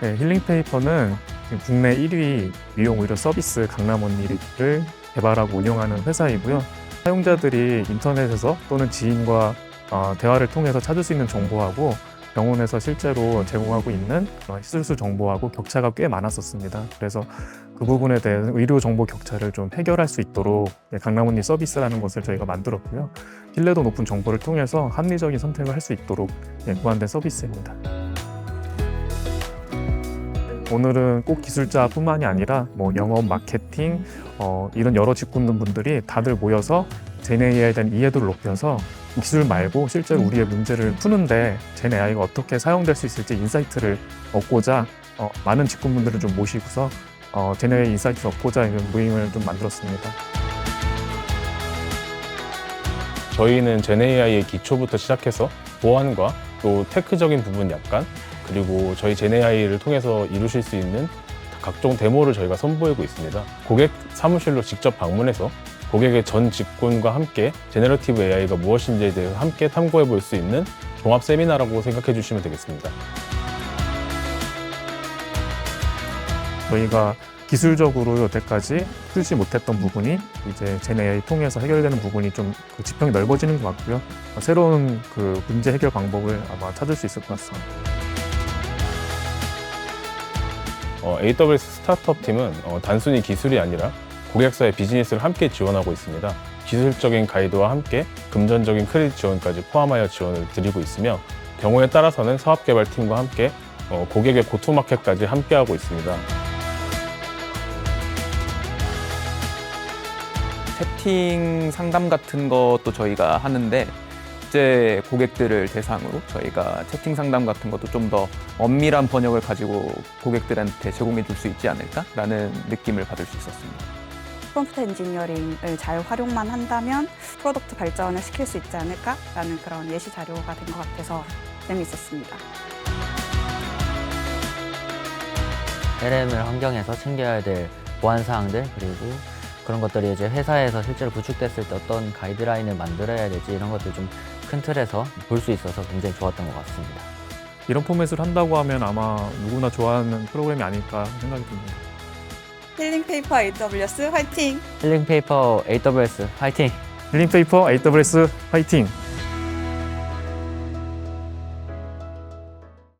네, 힐링페이퍼는 국내 1위 미용 의료 서비스 강남 언니를 개발하고 운영하는 회사이고요. 사용자들이 인터넷에서 또는 지인과 어, 대화를 통해서 찾을 수 있는 정보하고 병원에서 실제로 제공하고 있는 시술수 정보하고 격차가 꽤 많았었습니다. 그래서 그 부분에 대한 의료 정보 격차를 좀 해결할 수 있도록 네, 강남 언니 서비스라는 것을 저희가 만들었고요. 신뢰도 높은 정보를 통해서 합리적인 선택을 할 수 있도록 예, 고안된 서비스입니다. 오늘은 꼭 기술자뿐만이 아니라 뭐 영업, 마케팅 어, 이런 여러 직군분들이 다들 모여서 젠 AI에 대한 이해도를 높여서 기술 말고 실제로 우리의 문제를 푸는데 젠 AI가 어떻게 사용될 수 있을지 인사이트를 얻고자 어, 많은 직군분들을 좀 모시고서 어, 젠 AI 인사이트를 얻고자 이런 모임을 좀 만들었습니다. 저희는 제네AI의 기초부터 시작해서 보안과 또 테크적인 부분 약간 그리고 저희 제네AI를 통해서 이루실 수 있는 각종 데모를 저희가 선보이고 있습니다. 고객 사무실로 직접 방문해서 고객의 전 직군과 함께 제네러티브 AI가 무엇인지에 대해서 함께 탐구해 볼 수 있는 종합 세미나라고 생각해 주시면 되겠습니다. 저희가 기술적으로 여태까지 풀지 못했던 부분이 이제 젠 AI 통해서 해결되는 부분이 좀 그 지평이 넓어지는 것 같고요. 어, 새로운 그 문제 해결 방법을 아마 찾을 수 있을 것 같습니다. 어, AWS 스타트업 팀은 어, 단순히 기술이 아니라 고객사의 비즈니스를 함께 지원하고 있습니다. 기술적인 가이드와 함께 금전적인 크레딧 지원까지 포함하여 지원을 드리고 있으며 경우에 따라서는 사업개발팀과 함께 어, 고객의 고투마켓까지 함께하고 있습니다. 채팅 상담 같은 것도 저희가 하는데 이제 고객들을 대상으로 저희가 채팅 상담 같은 것도 좀 더 엄밀한 번역을 가지고 고객들한테 제공해 줄 수 있지 않을까라는 느낌을 받을 수 있었습니다. 프롬프트 엔지니어링을 잘 활용만 한다면 프로덕트 발전을 시킬 수 있지 않을까라는 그런 예시 자료가 된 것 같아서 재미있었습니다. LM을 환경에서 챙겨야 될 보안 사항들 그리고 그런 것들이 이제 회사에서 실제로 구축됐을 때 어떤 가이드라인을 만들어야 될지 이런 것들 좀 큰 틀에서 볼 수 있어서 굉장히 좋았던 것 같습니다. 이런 포맷을 한다고 하면 아마 누구나 좋아하는 프로그램이 아닐까 생각이 듭니다. 힐링 페이퍼 AWS 화이팅! 힐링 페이퍼 AWS 화이팅! 힐링페이퍼 AWS 화이팅!